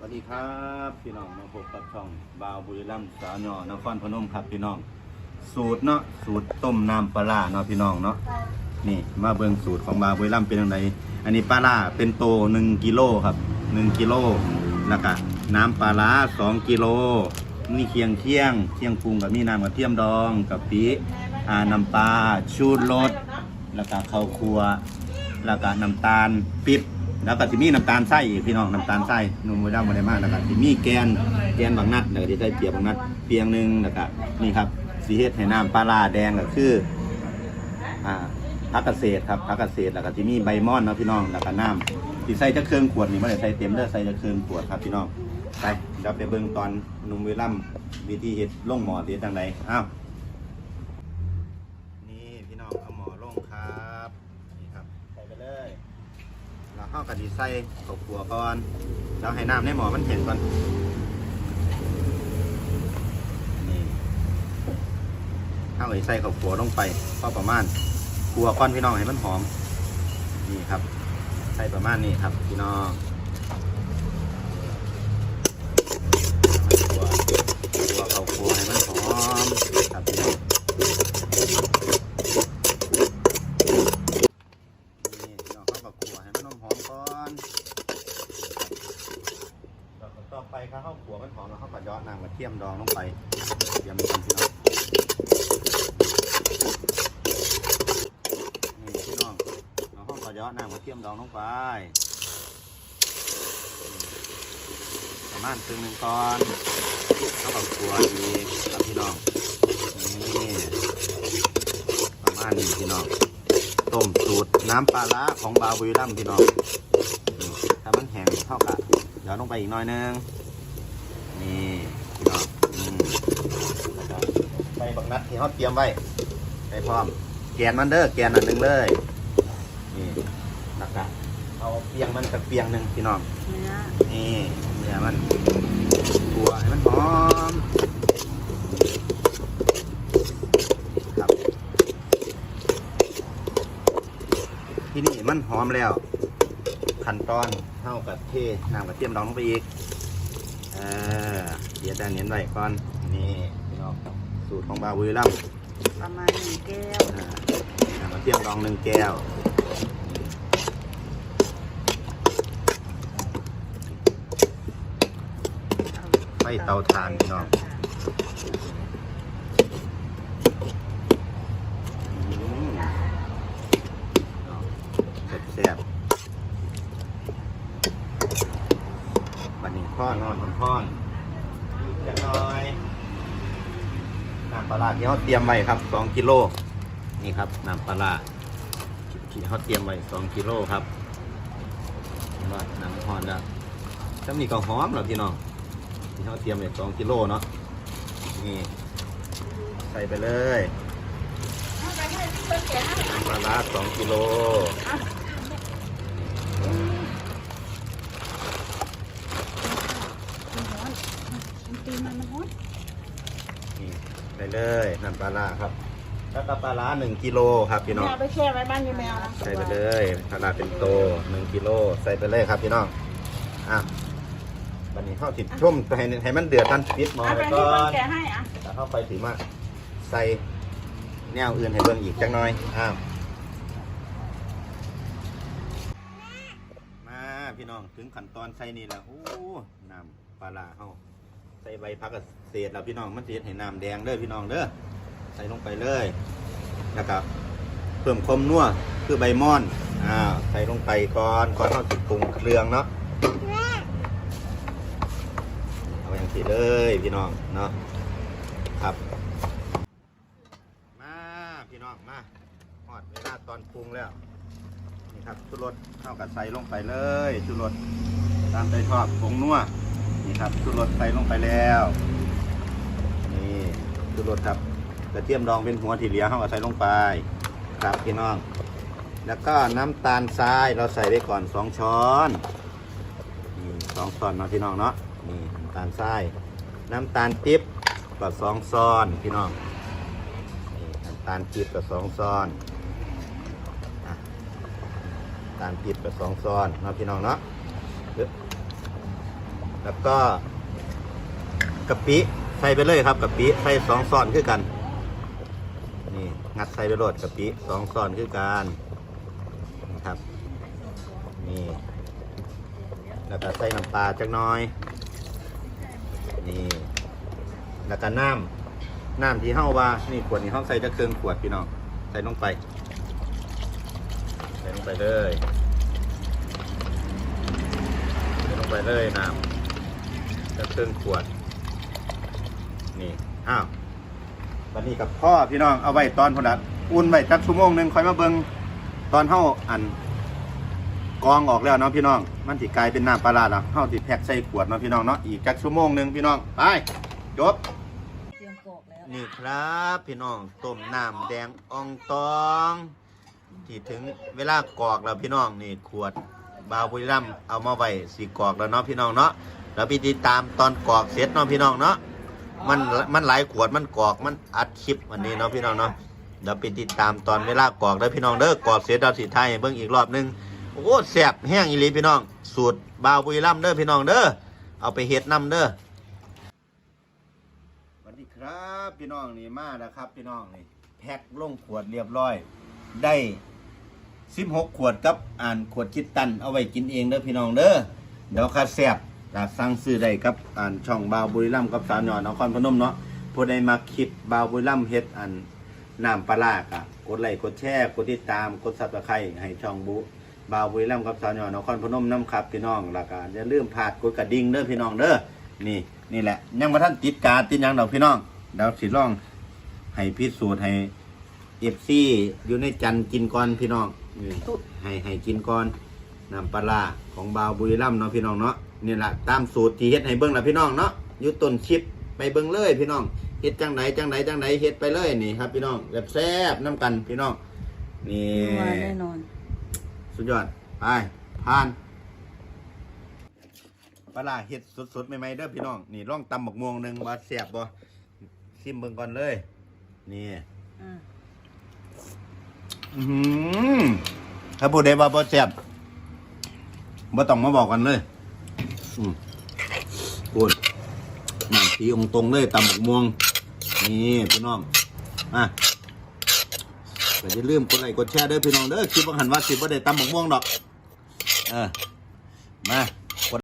สวัสดีครับพี่น้องมาพบกับช่องบาวบุรีรัมย์สาวหน่อนครพนมครับพี่น้อง สูตรเนาะสูตรต้มน้ำปลาร้าเนาะพี่น้องเนาะนี่มาเบิ่งสูตรของบาวบุรีรัมย์เป็นยังไงอันนี้ปลาร้าเป็นโตหนึ่งกิโลครับหนึ่งกิโลแล้วก็น้ำปลาร้าสองกิโลนี่เคียงเที่ยงเที่ยงปรุงกับมีน้ำกระเทียมดองกับปีอ่าน้ำปลาชูรสแล้วก็ข้าวคั่วแล้วก็น้ำตาลปิบ แล้วก็สิมีน้ำตาลไส้อีกพี่น้องน้ำตาลไส้นุ่มไม่ได้ไม่ได้มากแล้วก็สิมีแกนแกนบางนัดแล้วก็ที่ได้เปียบบางนัดเปียงหนึ่งแล้วก็นี่ครับสีเฮ็ดให้น้ำปลาร้าแดงก็คืออ่าพักเกษตรครับพักเกษตรแล้วก็ที่มีใบม่อนเนาะพี่น้องแล้วก็น้ำที่ใส่จะเครื่องขวดนี่ไม่ได้ใส่เต็มเด้อใส่จะเครื่องขวดครับพี่น้องไปเดี๋ยวไปเบิ่งตอนนุ่มเวลัมวิธีเฮ็ดล่งหมอเฮ็ดจังไดอ้าวนี่พี่น้องเอาหมอลงครับนี่ครับใส่ไปเลย เราเข้ากับดีไส้ข้าวคั่วก่อนเราให้น้ำในหม้อมันเห็นก่อนนี่เข้ากับดีไส้ข้าวคั่วลงไปพอประมาณคั่วก้อนพี่น้องให้มันหอม นี่ครับ ใส่ประมาณนี้ครับพี่น้องคั่วคั่วข้าวคั่วให้มันหอมครับพี่น้อง นี่พี่น้องเขากับขัวให้มันหอมๆก่อนแล้วก็ต่อไป ครับข้าวขัวมันหอมแล้วเขาก็ยอดน้ำกระเทียมดองลงไปเตรียมกันพี่น้องนี่พี่น้องเราเขาก็ยอดน้ำกระเทียมดองลงไปประมาณครึ่งหนึ่งก่อนเขากับขัวอีกครับพี่น้องนี่ประมาณนี้พี่น้องต้มสูตรน้ำปลาร้าของบาวบุรีรัมพี่น้องถ้ามันแห้งเท่ากับเดี๋ยวลงไปอีกหน้อยนึง นี่ใส่บักนัดที่เขาเตรียมไว้ใส่พร้อม แกนมันเด้อแกนอันหนึ่งเลย นี่แล้วก็เอาเปียงมันกับเปียงหนึ่งพี่น้องเนื้อนี่เดี๋ยมันกัวให้มันหอมครับที่นี่มันหอมแล้ว ขั้นตอนเท่ากับเทน้ำกระเทียมดองลงไปอีก เออเดี๋ยวจะเน้นไว้ก่อนนี่พี่น้องสูตรของบาวุยลัมย์ประมาณหนึ่งแก้วอ่าน้ำกระเทียมดองหนึ่งแก้วไฟเตาถ่านพี่น้องอืมแซ่บๆบันนี้ พ่อนอนมันพ่อนจะน้อยน้ำปลาร้าที่เขาเตรียมไว้ครับสองกิโลนี่ครับน้ำปลาร้าที่เขาเตรียมไว้สองกิโลครับนว่าน้ำหอนแล้วถ้ามีก็หอมเหรอพี่น้องที่เขาเตรียมไว้สองกิโลเนาะนี่ใส่ไปเลยน้ำปลาร้าสองกิโล มันร้อนมัน ตีมันมันร้อนนี่ไปเลยน้ำปลาร้าครับแล้วก็ปลาร้าหนึ่งกิโลครับพี่น้องแม่เอาไปแช่ไว้บ้านยายแมวนะใส่ไปเลยขนาดเป็นโตหนึ่งกิโลใส่ไปเลยครับพี่น้องอะวันนี้เข้าติดชุ่มให้ให้มันเดือดกันปิดหม้อเอาไปไว้ให้ก่อคนนแกะให้อะแล้วเข้าไปถือมาใส่แนวอื่นให้เบิ่งอีกจังหน่อยอ้าวมาพี่น้องถึงขั้นตอนใส่นี่แล้วโอ้น้ำปลาร้าเฮา ใส่ใบพักเกษตรแล้วพี่น้องมันจะเฮ็ดให้น้ำแดงเด้อพี่น้องเด้อใส่ลงไปเลยแล้วก็เพิ่มความนัวคือใบม่อนอ่าใส่ลงไปก่อนก่อนเข้าติดปรุงเครื่องเนาะเอาอย่างสิเลยพี่น้องเนาะครับ มาพี่น้องมาหอดเวลาตอนปรุงแล้วนี่ครับชุรสเข้ากับใส่ลงไปเลยชุรสตามใจชอบผงนัว นี่ครับชุดรสใส่ลงไปแล้ว นี่ชุดรสครับกระเทียมดองเป็นหัวที่เหลือเขาก็ใส่ลงไป ครับพี่น้อง แล้วก็น้ำตาลทรายเราใส่ไปก่อนสองช้อนนี่สองช้อนเนาะพี่น้องเนาะนี่น้ำตาลทราย น้ำตาลปิ๊บก็สองช้อนพี่น้องนี่น้ำตาลปิ๊บก็สองช้อนน้ำตาลปิ๊บก็สองช้อนเนาะพี่น้องเนาะ แล้วก็กะปิใส่ไปเลยครับกะปิใส่สองซ้อนคือกัน นี่งัดใส่ไปโรดกะปิสองซ้อนคือกันนะครับ นี่ แล้วก็ใส่น้ำปลาจักน้อย นี่ แล้วก็น้ำน้ำที่เฮาว่า นี่ขวดนี้เฮาใส่จะเครื่องขวดพี่น้อง ใส่ลงไป ใส่ลงไปเลย ใส่ลงไปเลยน้ำ จะเครื่องขวด นี่ อ้าววันนี้กับพ่อพี่น้อง เอาไว้ตอนพนัดอุ่นไว้จักชั่วโมงหนึ่งคอยมาเบิงตอนเฮาอันกรองออกแล้วเนาะพี่น้อง มันสิกลายเป็นน้ำปลาร้าแล้วเฮาสิแพ็คใส่ขวดเนาะพี่น้องเนาะ อีกจักชั่วโมงหนึ่งพี่น้อง ไป จบ เตรียมกรอกแล้วนี่ครับพี่น้องต้มน้ำแดงอองตองที่ถึงเวลากรอกแล้วพี่น้องนี่ขวดบาวบุรีรัมย์เอามาไว้สีกรอกแล้วเนาะพี่น้องเนาะ แล้วไปติดตามตอนกรอกเสร็จเนาะพี่น้องเนาะมันมันหลายขวดมันกรอกมันอัดคลิปวันนี้เนาะพี่น้องเนาะเดี๋ยวไปติดตามตอนเวลากรอกเด้อพี่น้องเด้อกรอกเสร็จเราสิไทยเบิ่งอีกรอบหนึงโอ้แซ่บแห้งอีหลีพี่น้อง สูตรบาวบุรีรัมเด้อพี่น้องเด้อเอาไปเฮ็ดนํเด้อสวัสดีครับพี่น้องนี่มาแล้วครับ พี่น้องนี่แพ็คลงขวดเรียบร้อย ได้สิบหกขวดกับอ่านขวดคิดตันเอาไว้กินเองเด้อพี่น้องเด้อเดี๋ยวค่าแซ่บ จะสั่งซื้อได้กับอ่านช่องบาวบุรีรัมย์กับสาวหน่อยนครพนมเนาะผู้ใดมาคลิปบาวบุรีรัมย์เฮ็ดอันน้ำปลาร้ากะกดไลค์กดแชร์กดติดตามกดซับสไครต์ให้ช่องบุบาวบุรีรัมย์กับสาวหน่อยนครพนมน้ำครับพี่น้องแล้วก็อย่าลืมพาดกดกระดิ่งเด้อพี่น้องเด้อนี่นี่แหละ ยังมาท่านติดการติดหยังดอกพี่น้องเดาวสิลองให้พิสูจน์ให้เอฟซีอยู่ในจันทร์กินก่อนพี่น้องให้ให้กินก่อนน้ำปลาร้าของบาวบุรีรัมย์เนาะพี่น้องเนาะ นี่แหละตามสูตรที่เฮ็ดให้เบิ่งละพี่น้องเนาะอยู่ต้นชิปไปเบิ่งเลยพี่น้องเฮ็ดจังไหนจังไหนจังไหนเฮ็ดไปเลยนี่ครับ พี่น้องแบบแซ่บน้ำกันพี่น้องนี่มาแน่นอน สุดยอดไปผ่านปลาร้าเฮ็ดสดๆใหม่ๆเด้อพี่น้องนี่ร่องตำบักม่วงหนึ่งว่าแซ่บบ่ซิมเบิ่งก่อนเลย นี่อ่าอือหือถ้าผู้ใดว่าบ่แซ่บบ่ต้องมาบอกกันเลย อืมพูดน้ำผีองตรงเลยตำหมกม่วง นี่พี่น้องอะอย่าลืมกดไลค์กดแชร์เด้อพี่น้องเด้อคลิปว่าหันว่าสิบ่ได้ตำหมกม่วงดอก เออ มา